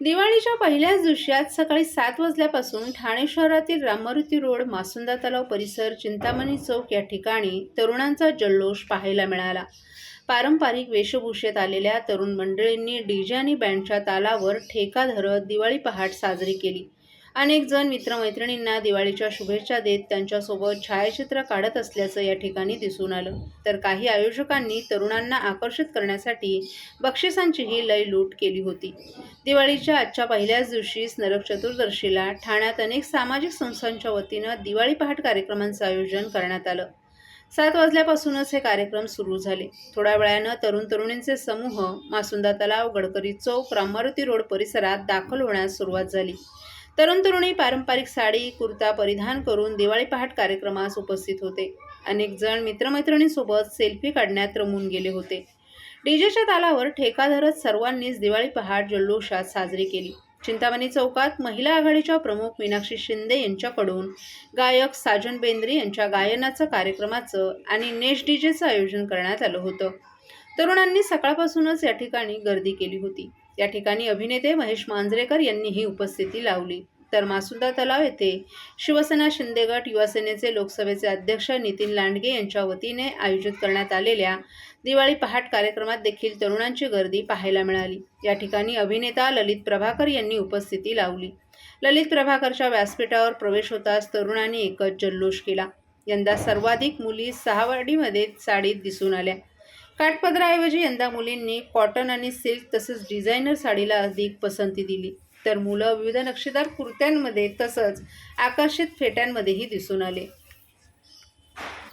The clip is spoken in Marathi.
दिवाळीच्या पहिल्याच दिवशी आज सकाळी सात वाजल्यापासून ठाणे शहरातील रामरुती रोड मासुंदा तलाव परिसर चिंतामणी चौक या ठिकाणी तरुणांचा जल्लोष पाहायला मिळाला. पारंपरिक वेशभूषेत आलेल्या तरुण मंडळींनी डीजे आणि बँडच्या तालावर ठेका धरत दिवाळी पहाट साजरी केली. अनेक जण मित्रमैत्रिणींना दिवाळीच्या शुभेच्छा देत त्यांच्यासोबत छायाचित्र काढत असल्याचं या ठिकाणी दिसून आलं. तर काही आयोजकांनी तरुणांना आकर्षित करण्यासाठी बक्षिसांचीही लय लूट केली होती. दिवाळीच्या आजच्या पहिल्याच दिवशीच नरक चतुर्दशीला ठाण्यात अनेक सामाजिक संस्थांच्या वतीनं दिवाळी पहाट कार्यक्रमांचं आयोजन करण्यात आलं. सात वाजल्यापासूनच हे कार्यक्रम सुरू झाले. थोड्या वेळानं तरुण तरुणींचे समूह मासुंदा तलाव गडकरी चौक रामारुती रोड परिसरात दाखल होण्यास सुरुवात झाली. तरुण तरुणी पारंपरिक साडी कुर्ता परिधान करून दिवाळी पहाट कार्यक्रमास उपस्थित होते. अनेक जण मित्रमैत्रिणींसोबत सेल्फी काढण्यात रमून गेले होते. डीजेच्या तालावर ठेका धरत सर्वांनीच दिवाळी पहाट जल्लोषात साजरी केली. चिंतामणी चौकात महिला आघाडीच्या प्रमुख मीनाक्षी शिंदे यांच्याकडून गायक साजन बेंद्रे यांच्या गायनाचं कार्यक्रमाचं आणि नेश डीजेचं आयोजन करण्यात आलं होतं. तरुणांनी सकाळपासूनच या ठिकाणी गर्दी केली होती. या ठिकाणी अभिनेते महेश मांजरेकर यांनीही उपस्थिती लावली. तर मासुदा तलाव येथे शिवसेना शिंदेगट युवासेनेचे लोकसभेचे अध्यक्ष नितीन लांडगे यांच्या वतीने आयोजित करण्यात आलेल्या दिवाळी पहाट कार्यक्रमात देखील तरुणांची गर्दी पाहायला मिळाली. या ठिकाणी अभिनेता ललित प्रभाकर यांनी उपस्थिती लावली. ललित प्रभाकरच्या व्यासपीठावर प्रवेश होताच तरुणांनी एकच जल्लोष केला. यंदा सर्वाधिक मुली सहावाडीमध्ये साडीत दिसून आल्या. काठपदराऐवजी यंदा मुलींनी कॉटन आणि सिल्क तसंच डिझायनर साडीला अधिक पसंती दिली. तर मुलं विविध नक्षीदार कुर्त्यांमध्ये तसंच आकर्षित फेट्यांमध्येही दिसून आले.